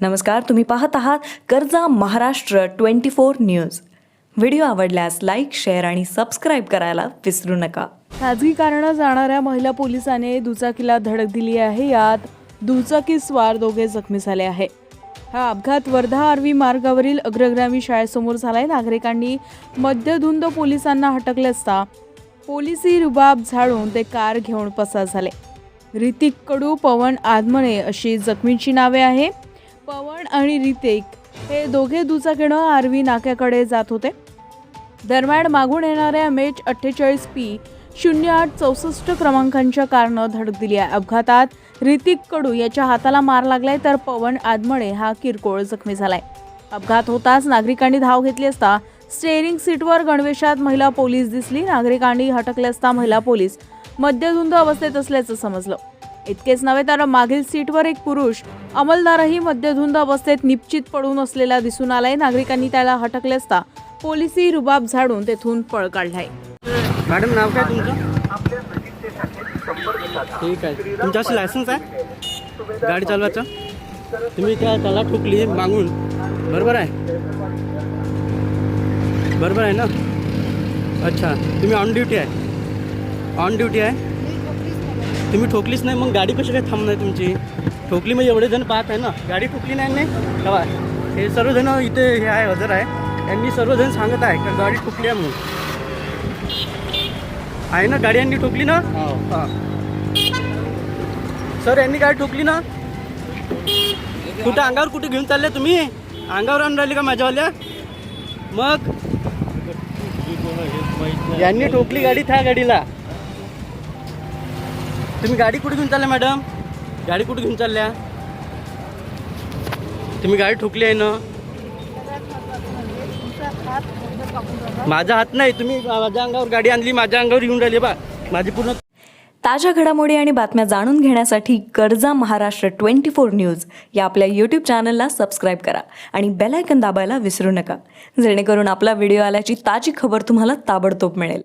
नमस्कार तुम्ही पाहत आहात कर्जा Maharashtra twenty four news. Video आवडल्यास लाईक शेअर आणि सबस्क्राईब करायला विसरू नका. खाजगी कारणं जाणाऱ्या महिला पोलिसाने दुचाकीला धडक दिली आहे. यात दुचाकी स्वार दोघे जखमी झाले आहे हा अपघात वर्धा आर्वी मार्गावरील अग्रग्रामी शाळेसमोर झालाय. नागरिकांनी मध्यधुंद पोलिसांना हटकले असता पोलिसी रुबाब झाडून ते कार घेऊन पसार झाले. ऋतिक कडू पवन आदमणे अशी जखमींची नावे आहे पवन आणि रितेक हे दोघे दुचाकीनं आर्वी नाक्याकडे जात होते. दरम्यान मागून येणाऱ्या मेच अठ्ठेचाळीस पी शून्य आठ चौसष्ट क्रमांकांच्या कारनं धडक दिली आहे. अपघातात ऋतिक कडू याच्या हाताला मार लागलाय तर पवन आदमळे हा किरकोळ जखमी झालाय. अपघात होताच नागरिकांनी धाव घेतली असता स्टेअरिंग सीटवर गणवेशात महिला पोलीस दिसली. नागरिकांनी हटकले असता महिला पोलीस मद्यधुंद अवस्थेत असल्याचं समजलं. इतकेच नव्हे तर मागील सीटवर एक पुरुष अंमलदारही मध्यधुंद अवस्थेत निश्चित पडून असलेला दिसून आलाय. नागरिकांनी त्याला हटकले असता पोलिसी रुबाब झाडून तेथून पळ काढलाय. मॅडम नाव काय तुमचं? ठीक आहे. तुमच्याशी लायसन्स आहे? गाडी चालवायचं? तुम्ही त्या त्याला ठोकली मागून. बरोबर आहे? बरोबर आहे ना? अच्छा. तुम्ही ऑन ड्युटी आहे. ऑन ड्युटी आहे? तुम्ही ठोकलीच नाही मग गाडी कशी काय थांबणार तुमची? ठोकली म्हणजे एवढे जण पाहत आहे ना गाडी ठोकली नाही नाही तेव्हा हे सर्वजण इथे हे आहे हजर आहे. यांनी सर्वजण सांगत आहे का गाडी ठोकली आहे म्हणून. आहे ना गाडी यांनी ठोकली ना? हां. सर यांनी गाडी ठोकली ना? कुठं अंगावर कुठे घेऊन चालले तुम्ही? अंगावर आणून राहिले का माझ्यावाल्या? मग? यांनी ठोकली गाडी त्या गाडीला. तुम्ही गाडी कुठे घेऊन चालल्या मॅडम? गाडी कुठे घेऊन चालल्या? तुम्ही गाडी ठोकली आहे ना? माझा हात नाही तुम्ही माझ्या अंगावर गाडी आणली माझ्या अंगावर येऊन राहिली. बा माझी पूर्ण ताज्या घडामोडी आणि बातम्या जाणून घेण्यासाठी कर्जा महाराष्ट्र ट्वेंटी फोर न्यूज या आपल्या यूट्यूब चॅनलला सबस्क्राईब करा आणि बेलायकन दाबायला विसरू नका. जेणेकरून आपला व्हिडिओ आल्याची ताजी खबर तुम्हाला ताबडतोब मिळेल.